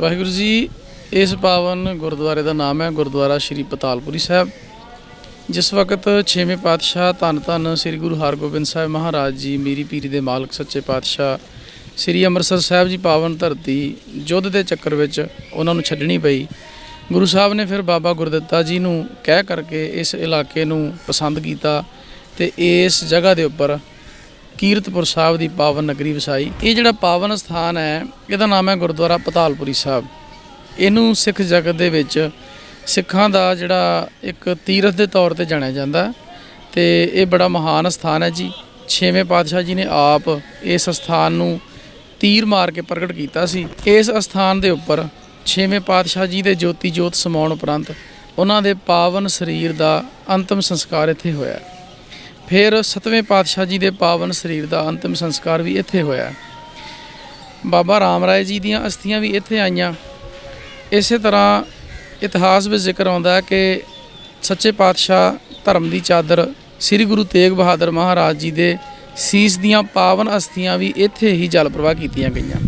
ਵਾਹਿਗੁਰੂ ਜੀ, ਇਸ ਪਾਵਨ ਗੁਰਦੁਆਰੇ ਦਾ ਨਾਮ ਹੈ ਗੁਰਦੁਆਰਾ ਸ਼੍ਰੀ ਪਤਾਲਪੁਰੀ ਸਾਹਿਬ। ਜਿਸ ਵਕਤ ਛੇਵੇਂ ਪਾਤਸ਼ਾਹ ਧੰਨ ਧੰਨ ਸ੍ਰੀ ਗੁਰੂ ਹਰਗੋਬਿੰਦ ਸਾਹਿਬ ਮਹਾਰਾਜ ਜੀ, ਮੀਰੀ ਪੀਰੀ ਦੇ ਮਾਲਕ ਸੱਚੇ ਪਾਤਸ਼ਾਹ ਸ੍ਰੀ ਅੰਮ੍ਰਿਤਸਰ ਸਾਹਿਬ ਜੀ ਪਾਵਨ ਧਰਤੀ ਯੁੱਧ ਦੇ ਚੱਕਰ ਵਿੱਚ ਉਹਨਾਂ ਨੂੰ ਛੱਡਣੀ ਪਈ। ਗੁਰੂ ਸਾਹਿਬ ਨੇ ਫਿਰ ਬਾਬਾ ਗੁਰਦਿੱਤਾ ਜੀ ਨੂੰ ਕਹਿ ਕਰਕੇ ਇਸ ਇਲਾਕੇ ਨੂੰ ਪਸੰਦ ਕੀਤਾ ਤੇ ਇਸ ਜਗ੍ਹਾ ਦੇ ਉੱਪਰ ਕੀਰਤਪੁਰ ਸਾਹਿਬ ਦੀ ਪਾਵਨ ਨਗਰੀ ਵਸਾਈ। ਇਹ ਜਿਹੜਾ ਪਾਵਨ ਸਥਾਨ ਹੈ, ਇਹਦਾ ਨਾਮ ਹੈ ਗੁਰਦੁਆਰਾ ਪਤਾਲਪੁਰੀ ਸਾਹਿਬ। ਇਹਨੂੰ ਸਿੱਖ ਜਗਤ ਦੇ ਵਿੱਚ ਸਿੱਖਾਂ ਦਾ ਜਿਹੜਾ ਇੱਕ ਤੀਰਥ ਦੇ ਤੌਰ ਤੇ ਜਾਣਿਆ ਜਾਂਦਾ ਹੈ। ਤੇ ਇਹ ਬੜਾ ਮਹਾਨ ਸਥਾਨ ਹੈ ਜੀ। ਛੇਵੇਂ ਪਾਤਸ਼ਾਹ ਜੀ ਨੇ ਆਪ ਇਸ ਸਥਾਨ ਨੂੰ ਤੀਰ ਮਾਰ ਕੇ ਪ੍ਰਗਟ ਕੀਤਾ ਸੀ। ਇਸ ਸਥਾਨ ਦੇ ਉੱਪਰ ਛੇਵੇਂ ਪਾਤਸ਼ਾਹ ਜੀ ਦੇ ਜੋਤੀ ਜੋਤ ਸਮਾਉਣ ਉਪਰੰਤ ਉਹਨਾਂ ਦੇ ਪਾਵਨ ਸਰੀਰ ਦਾ ਅੰਤਮ ਸੰਸਕਾਰ ਇੱਥੇ ਹੋਇਆ ਫਿਰ ਸਤਵੇਂ ਪਾਤਸ਼ਾਹ ਜੀ ਦੇ ਪਾਵਨ ਸਰੀਰ ਦਾ ਅੰਤਿਮ ਸੰਸਕਾਰ ਵੀ ਇੱਥੇ ਹੋਇਆ। ਬਾਬਾ ਰਾਮ ਰਾਏ ਜੀ ਦੀਆਂ ਅਸਥੀਆਂ ਵੀ ਇੱਥੇ ਆਈਆਂ। ਇਸੇ ਤਰ੍ਹਾਂ ਇਤਿਹਾਸ ਵਿੱਚ ਜ਼ਿਕਰ ਆਉਂਦਾ ਹੈ ਕਿ ਸੱਚੇ ਪਾਤਸ਼ਾਹ ਧਰਮ ਦੀ ਚਾਦਰ ਸ੍ਰੀ ਗੁਰੂ ਤੇਗ ਬਹਾਦਰ ਮਹਾਰਾਜ ਜੀ ਦੇ ਸੀਸ ਦੀਆਂ ਪਾਵਨ ਅਸਥੀਆਂ ਵੀ ਇੱਥੇ ਹੀ ਜਲ ਪ੍ਰਵਾਹ ਕੀਤੀਆਂ ਗਈਆਂ।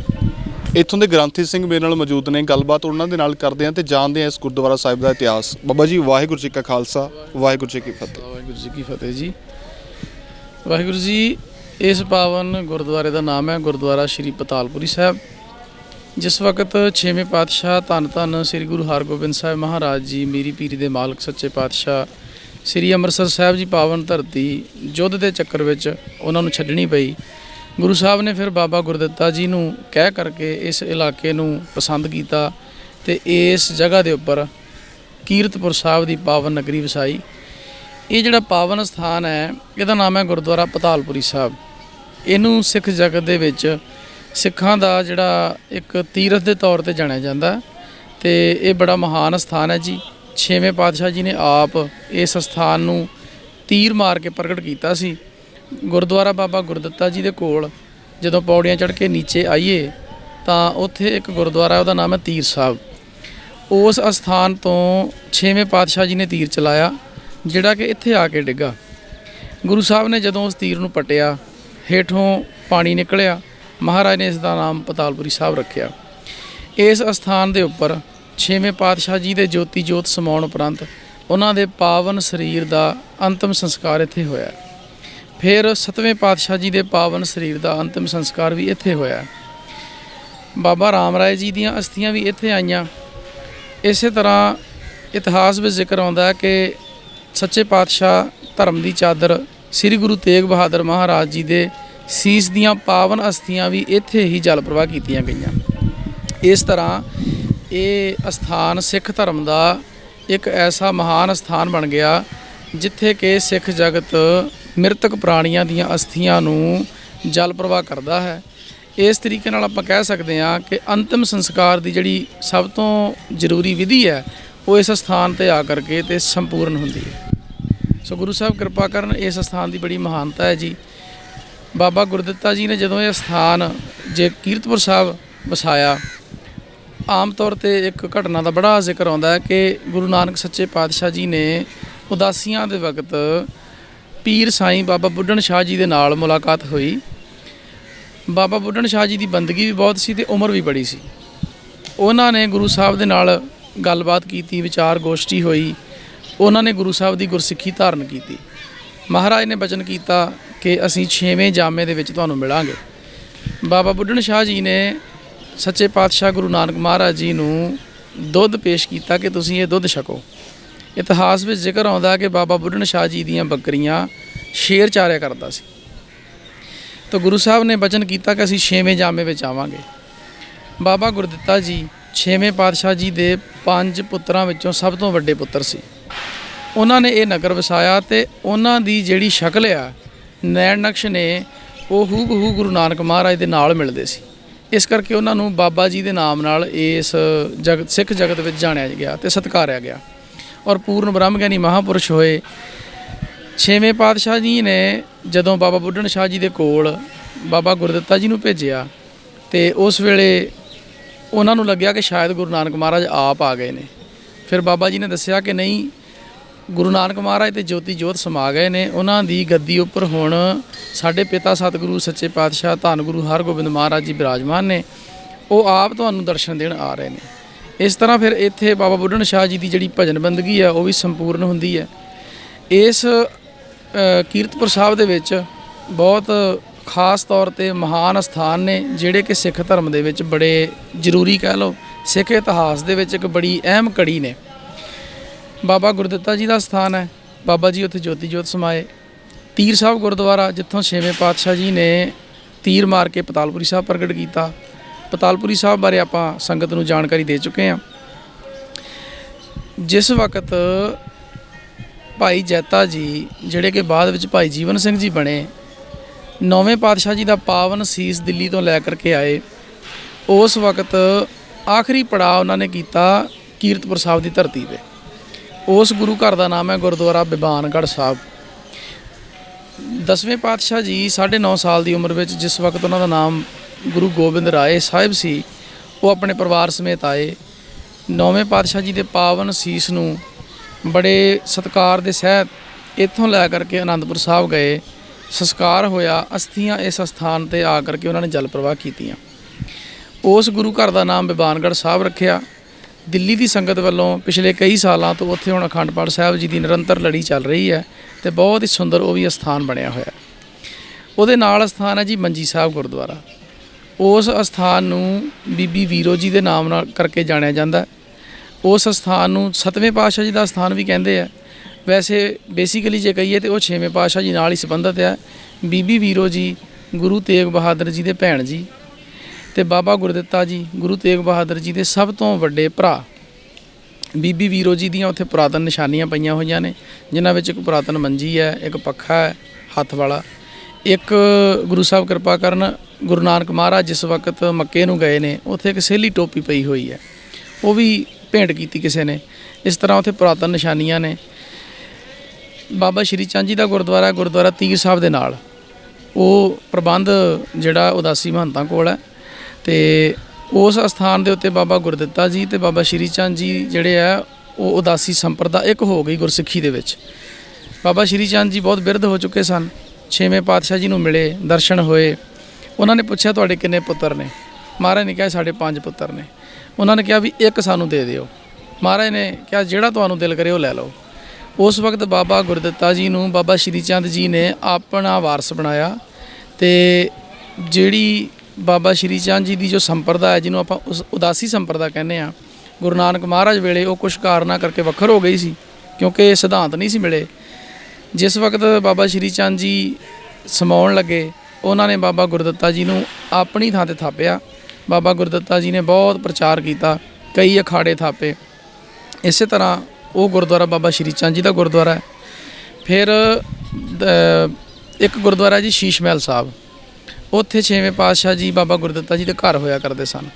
ਇੱਥੋਂ ਦੇ ਗ੍ਰੰਥੀ ਸਿੰਘ ਮੇਰੇ ਨਾਲ ਮੌਜੂਦ ਨੇ। ਗੱਲਬਾਤ ਉਹਨਾਂ ਦੇ ਨਾਲ ਕਰਦੇ ਹਾਂ ਤੇ ਜਾਣਦੇ ਹਾਂ ਇਸ ਗੁਰਦੁਆਰਾ ਸਾਹਿਬ ਦਾ ਇਤਿਹਾਸ। ਬਾਬਾ ਜੀ ਵਾਹਿਗੁਰੂ ਜੀ ਕਾ ਖਾਲਸਾ ਵਾਹਿਗੁਰੂ ਜੀ ਕੀ ਫਤਿਹ। ਵਾਹਿਗੁਰੂ ਜੀ ਕੀ ਫਤਿਹ ਜੀ। ਵਾਹਿਗੁਰੂ ਜੀ, ਇਸ ਪਾਵਨ ਗੁਰਦੁਆਰੇ ਦਾ ਨਾਮ ਹੈ ਗੁਰਦੁਆਰਾ ਸ਼੍ਰੀ ਪਤਾਲਪੁਰੀ ਸਾਹਿਬ। ਜਿਸ ਵਕਤ ਛੇਵੇਂ ਪਾਤਸ਼ਾਹ ਧੰਨ ਧੰਨ ਸ੍ਰੀ ਗੁਰੂ ਹਰਗੋਬਿੰਦ ਸਾਹਿਬ ਮਹਾਰਾਜ ਜੀ, ਮੀਰੀ ਪੀਰੀ ਦੇ ਮਾਲਕ ਸੱਚੇ ਪਾਤਸ਼ਾਹ ਸ੍ਰੀ ਅੰਮ੍ਰਿਤਸਰ ਸਾਹਿਬ ਜੀ ਪਾਵਨ ਧਰਤੀ ਯੁੱਧ ਦੇ ਚੱਕਰ ਵਿੱਚ ਉਹਨਾਂ ਨੂੰ ਛੱਡਣੀ ਪਈ। ਗੁਰੂ ਸਾਹਿਬ ਨੇ ਫਿਰ ਬਾਬਾ ਗੁਰਦਿੱਤਾ ਜੀ ਨੂੰ ਕਹਿ ਕਰਕੇ ਇਸ ਇਲਾਕੇ ਨੂੰ ਪਸੰਦ ਕੀਤਾ ਤੇ ਇਸ ਜਗ੍ਹਾ ਦੇ ਉੱਪਰ ਕੀਰਤਪੁਰ ਸਾਹਿਬ ਦੀ ਪਾਵਨ ਨਗਰੀ ਵਸਾਈ। ਇਹ ਜਿਹੜਾ ਪਾਵਨ ਸਥਾਨ ਹੈ, ਇਹਦਾ ਨਾਮ ਹੈ ਗੁਰਦੁਆਰਾ ਪਤਾਲਪੁਰੀ ਸਾਹਿਬ। ਇਹਨੂੰ ਸਿੱਖ ਜਗਤ ਦੇ ਵਿੱਚ ਸਿੱਖਾਂ ਦਾ ਜਿਹੜਾ ਇੱਕ ਤੀਰਥ ਦੇ ਤੌਰ ਤੇ ਜਾਣਿਆ ਜਾਂਦਾ ਹੈ ਤੇ ਇਹ ਬੜਾ ਮਹਾਨ ਸਥਾਨ ਹੈ ਜੀ। ਛੇਵੇਂ ਪਾਤਸ਼ਾਹ ਜੀ ਨੇ ਆਪ ਇਸ ਸਥਾਨ ਨੂੰ ਤੀਰ ਮਾਰ ਕੇ ਪ੍ਰਗਟ ਕੀਤਾ ਸੀ। ਗੁਰਦੁਆਰਾ ਬਾਬਾ ਗੁਰਦੱਤਾ ਜੀ ਦੇ ਕੋਲ ਜਦੋਂ ਪੌੜੀਆਂ ਚੜ੍ਹ ਕੇ ਨੀਚੇ ਆਈਏ, ਤਾਂ ਉੱਥੇ ਇੱਕ ਗੁਰਦੁਆਰਾ, ਉਹਦਾ ਨਾਮ ਹੈ ਤੀਰ ਸਾਹਿਬ। ਉਸ ਅਸਥਾਨ ਤੋਂ ਛੇਵੇਂ ਪਾਤਸ਼ਾਹ ਜੀ ਨੇ ਤੀਰ ਚਲਾਇਆ। ਜਿਹੜਾ ਕਿ ਇੱਥੇ ਆ ਕੇ ਡਿੱਗਾ। ਗੁਰੂ ਸਾਹਿਬ ਨੇ ਜਦੋਂ ਉਸ ਤੀਰ ਨੂੰ ਪਟਿਆ, ਹੇਠੋਂ ਪਾਣੀ ਨਿਕਲਿਆ, ਮਹਾਰਾਜ ਨੇ ਇਸ ਦਾ ਨਾਮ ਪਤਾਲਪੁਰੀ ਸਾਹਿਬ ਰੱਖਿਆ। ਇਸ ਅਸਥਾਨ ਦੇ ਉੱਪਰ ਛੇਵੇਂ ਪਾਤਸ਼ਾਹ ਜੀ ਦੇ ਜੋਤੀ ਜੋਤ ਸਮਾਉਣ ਉਪਰੰਤ ਉਹਨਾਂ ਦੇ ਪਾਵਨ ਸਰੀਰ ਦਾ ਅੰਤਮ ਸੰਸਕਾਰ ਇੱਥੇ ਹੋਇਆ। ਫਿਰ ਸਤਵੇਂ ਪਾਤਸ਼ਾਹ ਜੀ ਦੇ ਪਾਵਨ ਸਰੀਰ ਦਾ ਅੰਤਿਮ ਸੰਸਕਾਰ ਵੀ ਇੱਥੇ ਹੋਇਆ। ਬਾਬਾ ਰਾਮ ਰਾਏ ਜੀ ਦੀਆਂ ਅਸਥੀਆਂ ਵੀ ਇੱਥੇ ਆਈਆਂ। ਇਸੇ ਤਰ੍ਹਾਂ ਇਤਿਹਾਸ ਵਿੱਚ ਜ਼ਿਕਰ ਆਉਂਦਾ ਹੈ ਕਿ ਸੱਚੇ ਪਾਤਸ਼ਾਹ ਧਰਮ ਦੀ ਚਾਦਰ ਸ੍ਰੀ ਗੁਰੂ ਤੇਗ ਬਹਾਦਰ ਮਹਾਰਾਜ ਜੀ ਦੇ ਸੀਸ ਦੀਆਂ ਪਾਵਨ ਅਸਥੀਆਂ ਵੀ ਇੱਥੇ ਹੀ ਜਲ ਪ੍ਰਵਾਹ ਕੀਤੀਆਂ ਗਈਆਂ। ਇਸ ਤਰ੍ਹਾਂ ਇਹ ਅਸਥਾਨ ਸਿੱਖ ਧਰਮ ਦਾ ਇੱਕ ਐਸਾ ਮਹਾਨ ਸਥਾਨ ਬਣ ਗਿਆ ਜਿੱਥੇ ਕਿ ਸਿੱਖ ਜਗਤ ਮ੍ਰਿਤਕ ਪ੍ਰਾਣੀਆਂ ਦੀਆਂ ਅਸਥੀਆਂ ਨੂੰ ਜਲ ਪ੍ਰਵਾਹ ਕਰਦਾ ਹੈ। ਇਸ ਤਰੀਕੇ ਨਾਲ ਆਪਾਂ ਕਹਿ ਸਕਦੇ ਹਾਂ ਕਿ ਅੰਤਿਮ ਸੰਸਕਾਰ ਦੀ ਜਿਹੜੀ ਸਭ ਤੋਂ ਜ਼ਰੂਰੀ ਵਿਧੀ ਹੈ ਉਹ ਇਸ ਸਥਾਨ ਤੇ ਆ ਕਰਕੇ ਤੇ ਸੰਪੂਰਨ ਹੁੰਦੀ ਹੈ। ਸੋ ਗੁਰੂ ਸਾਹਿਬ ਕਿਰਪਾ ਕਰਨ, ਇਸ ਸਥਾਨ ਦੀ ਬੜੀ ਮਹਾਨਤਾ ਹੈ ਜੀ। ਬਾਬਾ ਗੁਰਦਿੱਤਾ ਜੀ ਨੇ ਜਦੋਂ ਇਹ ਸਥਾਨ ਜੇ ਕੀਰਤਪੁਰ ਸਾਹਿਬ ਵਸਾਇਆ, ਆਮ ਤੌਰ ਤੇ ਇੱਕ ਘਟਨਾ ਦਾ ਬੜਾ ਜ਼ਿਕਰ ਆਉਂਦਾ ਹੈ ਕਿ ਗੁਰੂ ਨਾਨਕ ਸੱਚੇ ਪਾਤਸ਼ਾਹ ਜੀ ਨੇ ਉਦਾਸੀਆਂ ਦੇ ਵਕਤ ਪੀਰ ਸਾਈਂ ਬਾਬਾ ਬੁੱਢਣ ਸ਼ਾਹ ਜੀ ਦੇ ਨਾਲ ਮੁਲਾਕਾਤ ਹੋਈ। ਬਾਬਾ ਬੁੱਢਣ ਸ਼ਾਹ ਜੀ ਦੀ ਬੰਦਗੀ ਵੀ ਬਹੁਤ ਸੀ ਤੇ ਉਮਰ ਵੀ ਬੜੀ ਸੀ। ਉਹਨਾਂ ਨੇ ਗੁਰੂ ਸਾਹਿਬ ਦੇ ਨਾਲ ਗੱਲਬਾਤ ਕੀਤੀ, ਵਿਚਾਰ ਗੋਸ਼ਟੀ ਹੋਈ, ਉਹਨਾਂ ਨੇ ਗੁਰੂ ਸਾਹਿਬ ਦੀ ਗੁਰਸਿੱਖੀ ਧਾਰਨ ਕੀਤੀ। ਮਹਾਰਾਜ ਨੇ ਬਚਨ ਕੀਤਾ ਕਿ ਅਸੀਂ 6ਵੇਂ ਜਾਮੇ ਦੇ ਵਿੱਚ ਤੁਹਾਨੂੰ ਮਿਲਾਂਗੇ। ਬਾਬਾ ਬੁੱਢਣ ਸ਼ਾਹ ਜੀ ਨੇ ਸੱਚੇ ਪਾਤਸ਼ਾਹ ਗੁਰੂ ਨਾਨਕ ਮਹਾਰਾਜ ਜੀ ਨੂੰ ਦੁੱਧ ਪੇਸ਼ ਕੀਤਾ ਕਿ ਤੁਸੀਂ ਇਹ ਦੁੱਧ ਛਕੋ। ਇਤਿਹਾਸ ਵਿੱਚ ਜ਼ਿਕਰ ਆਉਂਦਾ ਕਿ ਬਾਬਾ ਬੁੱਢਣ ਸ਼ਾਹ ਜੀ ਦੀਆਂ ਬੱਕਰੀਆਂ ਸ਼ੇਰ ਚਾਰਿਆ ਕਰਦਾ ਸੀ। ਤਾਂ ਗੁਰੂ ਸਾਹਿਬ ਨੇ ਬਚਨ ਕੀਤਾ ਕਿ ਅਸੀਂ 6ਵੇਂ ਜਾਮੇ ਵਿੱਚ ਆਵਾਂਗੇ। ਬਾਬਾ ਗੁਰਦਿੱਤਾ ਜੀ ਛੇਵੇਂ ਪਾਤਸ਼ਾਹ ਜੀ ਦੇ ਪੰਜ ਪੁੱਤਰਾਂ ਵਿੱਚੋਂ ਸਭ ਤੋਂ ਵੱਡੇ ਪੁੱਤਰ ਸੀ। ਉਹਨਾਂ ਨੇ ਇਹ ਨਗਰ ਵਸਾਇਆ ਤੇ ਉਹਨਾਂ ਦੀ ਜਿਹੜੀ ਸ਼ਕਲ ਆ, ਨੈਣ ਨਕਸ਼ ਨੇ, ਉਹ ਹੂ ਬਹੂ ਗੁਰੂ ਨਾਨਕ ਮਹਾਰਾਜ ਦੇ ਨਾਲ ਮਿਲਦੇ ਸੀ। ਇਸ ਕਰਕੇ ਉਹਨਾਂ ਨੂੰ ਬਾਬਾ ਜੀ ਦੇ ਨਾਮ ਨਾਲ ਇਸ ਜਗਤ ਸਿੱਖ ਜਗਤ ਵਿੱਚ ਜਾਣਿਆ ਗਿਆ ਤੇ ਸਤਿਕਾਰਿਆ ਗਿਆ। ਔਰ ਪੂਰਨ ਬ੍ਰਹਮ ਗਿਆਨੀ ਮਹਾਪੁਰਸ਼ ਹੋਏ। ਛੇਵੇਂ ਪਾਤਸ਼ਾਹ ਜੀ ਨੇ ਜਦੋਂ ਬਾਬਾ ਬੁੱਢਣ ਸ਼ਾਹ ਜੀ ਦੇ ਕੋਲ ਬਾਬਾ ਗੁਰਦਿੱਤਾ ਜੀ ਨੂੰ ਭੇਜਿਆ ਤੇ ਉਸ ਵੇਲੇ ਉਹਨਾਂ ਨੂੰ ਲੱਗਿਆ ਕਿ ਸ਼ਾਇਦ ਗੁਰੂ ਨਾਨਕ ਮਹਾਰਾਜ ਆਪ ਆ ਗਏ ਨੇ। ਫਿਰ ਬਾਬਾ ਜੀ ਨੇ ਦੱਸਿਆ ਕਿ ਨਹੀਂ, ਗੁਰੂ ਨਾਨਕ ਮਹਾਰਾਜ ਤੇ ਜੋਤੀ ਜੋਤ ਸਮਾ ਗਏ ਨੇ। ਉਹਨਾਂ ਦੀ ਗੱਦੀ ਉੱਪਰ ਹੁਣ ਸਾਡੇ ਪਿਤਾ ਸਤਿਗੁਰੂ, ਸੱਚੇ ਪਾਤਸ਼ਾਹ, ਧੰਨ ਗੁਰੂ ਹਰਗੋਬਿੰਦ ਮਹਾਰਾਜ ਜੀ ਬਿਰਾਜਮਾਨ ਨੇ। ਉਹ ਆਪ ਤੁਹਾਨੂੰ ਦਰਸ਼ਨ ਦੇਣ ਆ ਰਹੇ ਨੇ। ਇਸ ਤਰ੍ਹਾਂ ਫਿਰ ਇੱਥੇ ਬਾਬਾ ਬੁੱਢਣ ਸ਼ਾਹ ਜੀ ਦੀ ਜਿਹੜੀ ਭਜਨ ਬੰਦਗੀ ਹੈ ਉਹ ਵੀ ਸੰਪੂਰਨ ਹੁੰਦੀ ਹੈ। ਇਸ ਕੀਰਤਪੁਰ ਸਾਹਿਬ ਦੇ ਵਿੱਚ ਬਹੁਤ ਖਾਸ ਤੌਰ ਤੇ ਮਹਾਨ ਸਥਾਨ ਨੇ ਜਿਹੜੇ ਕਿ ਸਿੱਖ ਧਰਮ ਦੇ ਵਿੱਚ ਬੜੇ ਜ਼ਰੂਰੀ ਕਹਿ ਲਓ, ਸਿੱਖ ਇਤਿਹਾਸ ਦੇ ਵਿੱਚ ਇੱਕ ਬੜੀ ਅਹਿਮ ਕੜੀ ਨੇ। ਬਾਬਾ ਗੁਰਦਿੱਤਾ ਜੀ ਦਾ ਸਥਾਨ ਹੈ। ਬਾਬਾ ਜੀ ਉੱਥੇ ਜੋਤੀ ਜੋਤ ਸਮਾਏ। ਤੀਰ ਸਾਹਿਬ ਗੁਰਦੁਆਰਾ, ਜਿੱਥੋਂ ਛੇਵੇਂ ਪਾਤਸ਼ਾਹ ਜੀ ਨੇ ਤੀਰ ਮਾਰ ਕੇ ਪਤਾਲਪੁਰੀ ਸਾਹਿਬ ਪ੍ਰਗਟ ਕੀਤਾ। ਪਤਾਲਪੁਰੀ ਸਾਹਿਬ ਬਾਰੇ ਆਪਾਂ ਸੰਗਤ ਨੂੰ ਜਾਣਕਾਰੀ ਦੇ ਚੁੱਕੇ ਹਾਂ। ਜਿਸ ਵਕਤ ਭਾਈ ਜੈਤਾ ਜੀ, ਜਿਹੜੇ ਕਿ ਬਾਅਦ ਵਿੱਚ ਭਾਈ ਜੀਵਨ ਸਿੰਘ ਜੀ ਬਣੇ ਨੌਵੇਂ ਪਾਤਸ਼ਾਹ ਜੀ ਦਾ ਪਾਵਨ ਸੀਸ ਦਿੱਲੀ ਤੋਂ ਲੈ ਕਰਕੇ ਆਏ। ਉਸ ਵਕਤ ਆਖਰੀ ਪੜਾਅ ਉਹਨਾਂ ਨੇ ਕੀਤਾ ਕੀਰਤਪੁਰ ਸਾਹਿਬ ਦੀ ਧਰਤੀ 'ਤੇ। ਉਸ ਗੁਰੂ ਘਰ ਦਾ ਨਾਮ ਹੈ ਗੁਰਦੁਆਰਾ ਬਿਬਾਨਗੜ੍ਹ ਸਾਹਿਬ। ਦਸਵੇਂ ਪਾਤਸ਼ਾਹ ਜੀ 9.5 ਸਾਲ ਦੀ ਉਮਰ ਵਿੱਚ ਜਿਸ ਵਕਤ ਉਹਨਾਂ ਦਾ ਨਾਮ ਗੁਰੂ ਗੋਬਿੰਦ ਰਾਏ ਸਾਹਿਬ ਸੀ, ਉਹ ਆਪਣੇ ਪਰਿਵਾਰ ਸਮੇਤ ਆਏ। ਨੌਵੇਂ ਪਾਤਸ਼ਾਹ ਜੀ ਦੇ ਪਾਵਨ ਸੀਸ ਨੂੰ ਬੜੇ ਸਤਕਾਰ ਦੇ ਸਹਿਤ ਇੱਥੋਂ ਲੈ ਕਰਕੇ ਆਨੰਦਪੁਰ ਸਾਹਿਬ ਗਏ। ਸੰਸਕਾਰ ਹੋਇਆ, ਅਸਥੀਆਂ ਇਸ ਸਥਾਨ ਤੇ ਆ ਕਰਕੇ ਉਹਨਾਂ ਨੇ ਜਲ ਪ੍ਰਵਾਹ ਕੀਤੀਆਂ। ਉਸ ਗੁਰੂ ਘਰ ਦਾ ਨਾਮ ਬਿਬਾਨਗੜ੍ਹ ਸਾਹਿਬ ਰੱਖਿਆ। ਦਿੱਲੀ ਦੀ ਸੰਗਤ ਵੱਲੋਂ ਪਿਛਲੇ ਕਈ ਸਾਲਾਂ ਤੋਂ ਉੱਥੇ ਹੁਣ ਅਖੰਡ ਪਾਠ ਸਾਹਿਬ ਜੀ ਦੀ ਨਿਰੰਤਰ ਲੜੀ ਚੱਲ ਰਹੀ ਹੈ ਤੇ ਬਹੁਤ ਹੀ ਸੁੰਦਰ ਉਹ ਵੀ ਅਸਥਾਨ ਬਣਿਆ ਹੋਇਆ ਉਹਦੇ ਨਾਲ ਅਸਥਾਨ ਹੈ ਜੀ ਮੰਜੀ ਸਾਹਿਬ ਗੁਰਦੁਆਰਾ। ਉਸ ਅਸਥਾਨ ਨੂੰ ਬੀਬੀ ਵੀਰੋ ਜੀ ਦੇ ਨਾਮ ਨਾਲ ਕਰਕੇ ਜਾਣਿਆ ਜਾਂਦਾ ਉਸ ਅਸਥਾਨ ਨੂੰ ਸਤਵੇਂ ਪਾਤਸ਼ਾਹ ਜੀ ਦਾ ਸਥਾਨ ਵੀ ਕਹਿੰਦੇ ਆ। ਵੈਸੇ ਬੇਸਿਕਲੀ ਜੇ ਕਹੀਏ ਤੇ ਉਹ ਛੇਵੇਂ ਪਾਤਸ਼ਾਹ ਜੀ ਨਾਲ ਹੀ ਸੰਬੰਧਿਤ ਹੈ ਬੀਬੀ ਵੀਰੋ ਜੀ, ਗੁਰੂ ਤੇਗ ਬਹਾਦਰ ਜੀ ਦੇ ਭੈਣ ਜੀ ਤੇ ਬਾਬਾ ਗੁਰਦਿੱਤਾ ਜੀ, ਗੁਰੂ ਤੇਗ ਬਹਾਦਰ ਜੀ ਦੇ ਸਭ ਤੋਂ ਵੱਡੇ ਭਰਾ। ਬੀਬੀ ਵੀਰੋ ਜੀ ਦੀਆਂ ਉੱਥੇ ਪੁਰਾਤਨ ਨਿਸ਼ਾਨੀਆਂ ਪਈਆਂ ਹੋਈਆਂ ਨੇ, ਜਿਨ੍ਹਾਂ ਵਿੱਚ ਇੱਕ ਪੁਰਾਤਨ ਮੰਜੀ ਹੈ, ਇੱਕ ਪੱਖਾ ਹੈ, ਹੱਥ ਵਾਲਾ। ਇੱਕ ਗੁਰੂ ਸਾਹਿਬ ਕਿਰਪਾ ਕਰਨ ਗੁਰੂ ਨਾਨਕ ਮਹਾਰਾਜ ਜਿਸ ਵਕਤ ਮੱਕੇ ਨੂੰ ਗਏ ਨੇ, ਉੱਥੇ ਇੱਕ ਸੇਲੀ ਟੋਪੀ ਪਈ ਹੋਈ ਹੈ। ਉਹ ਵੀ ਭੇਂਟ ਕੀਤੀ ਕਿਸੇ ਨੇ। ਇਸ ਤਰ੍ਹਾਂ ਉੱਥੇ ਪੁਰਾਤਨ ਨਿਸ਼ਾਨੀਆਂ ਨੇ। ਬਾਬਾ ਸ਼੍ਰੀ ਚੰਦ ਜੀ ਦਾ ਗੁਰਦੁਆਰਾ ਗੁਰਦੁਆਰਾ ਤੀਰ ਸਾਹਿਬ ਦੇ ਨਾਲ। ਉਹ ਪ੍ਰਬੰਧ ਜਿਹੜਾ ਉਦਾਸੀ ਮਹੰਤਾਂ ਕੋਲ ਹੈ ਤੇ ਉਸ ਅਸਥਾਨ ਦੇ ਉੱਤੇ ਬਾਬਾ ਗੁਰਦਿੱਤਾ ਜੀ ਤੇ ਬਾਬਾ ਸ਼੍ਰੀ ਚੰਦ ਜੀ ਜਿਹੜੇ ਆ, ਉਹ ਉਦਾਸੀ ਸੰਪਰਦਾ ਇੱਕ ਹੋ ਗਈ ਗੁਰਸਿੱਖੀ ਦੇ ਵਿੱਚ। ਬਾਬਾ ਸ਼੍ਰੀ ਚੰਦ ਜੀ ਬਹੁਤ ਬਿਰਧ ਹੋ ਚੁੱਕੇ ਸਨ। ਛੇਵੇਂ ਪਾਤਸ਼ਾਹ ਜੀ ਨੂੰ ਮਿਲੇ, ਦਰਸ਼ਨ ਹੋਏ। ਉਹਨਾਂ ਨੇ ਪੁੱਛਿਆ, ਤੁਹਾਡੇ ਕਿੰਨੇ ਪੁੱਤਰ ਨੇ? ਮਹਾਰਾਜ ਨੇ ਕਿਹਾ, ਸਾਡੇ ਪੰਜ ਪੁੱਤਰ ਨੇ। ਉਹਨਾਂ ਨੇ ਕਿਹਾ ਵੀ ਇੱਕ ਸਾਨੂੰ ਦੇ ਦਿਓ। ਮਹਾਰਾਜ ਨੇ ਕਿਹਾ, ਜਿਹੜਾ ਤੁਹਾਨੂੰ ਦਿਲ ਕਰੇ ਉਹ ਲੈ ਲਓ। ਉਸ ਵਕਤ ਬਾਬਾ ਗੁਰਦਿੱਤਾ ਜੀ ਨੂੰ ਬਾਬਾ ਸ਼੍ਰੀ ਚੰਦ ਜੀ ਨੇ ਆਪਣਾ ਵਾਰਸ ਬਣਾਇਆ ਤੇ ਜਿਹੜੀ ਬਾਬਾ ਸ਼੍ਰੀ ਚੰਦ ਜੀ ਦੀ ਜੋ ਸੰਪਰਦਾ ਹੈ, ਜਿਹਨੂੰ ਆਪਾਂ ਉਸ ਉਦਾਸੀ ਸੰਪਰਦਾ ਕਹਿੰਦੇ ਆ ਗੁਰੂ ਨਾਨਕ ਮਹਾਰਾਜ ਵੇਲੇ ਉਹ ਕੁਝ ਕਾਰਨਾਂ ਕਰਕੇ ਵੱਖਰ ਹੋ ਗਈ ਸੀ, ਕਿਉਂਕਿ ਸਿਧਾਂਤ ਨਹੀਂ ਸੀ ਮਿਲੇ। ਜਿਸ ਵਕਤ ਬਾਬਾ ਸ਼੍ਰੀ ਚੰਦ ਜੀ ਸਮਾਉਣ ਲੱਗੇ, ਉਹਨਾਂ ਨੇ ਬਾਬਾ ਗੁਰਦਿੱਤਾ ਜੀ ਨੂੰ ਆਪਣੀ ਥਾਂ ਤੇ ਥਾਪਿਆ। ਬਾਬਾ ਗੁਰਦਿੱਤਾ ਜੀ ਨੇ ਬਹੁਤ ਪ੍ਰਚਾਰ ਕੀਤਾ, ਕਈ ਅਖਾੜੇ ਥਾਪੇ। ਇਸੇ ਤਰ੍ਹਾਂ ਉਹ ਗੁਰਦੁਆਰਾ ਬਾਬਾ ਸ਼੍ਰੀ ਚੰਦ ਜੀ ਦਾ ਗੁਰਦੁਆਰਾ ਹੈ। ਫਿਰ ਇੱਕ ਗੁਰਦੁਆਰਾ ਜੀ ਸ਼ੀਸ਼ ਮਹਿਲ ਸਾਹਿਬ। ਉੱਥੇ ਛੇਵੇਂ ਪਾਤਸ਼ਾਹ ਜੀ ਬਾਬਾ ਗੁਰਦੱਤਾ ਜੀ ਦੇ ਘਰ ਹੋਇਆ ਕਰਦੇ ਸਨ।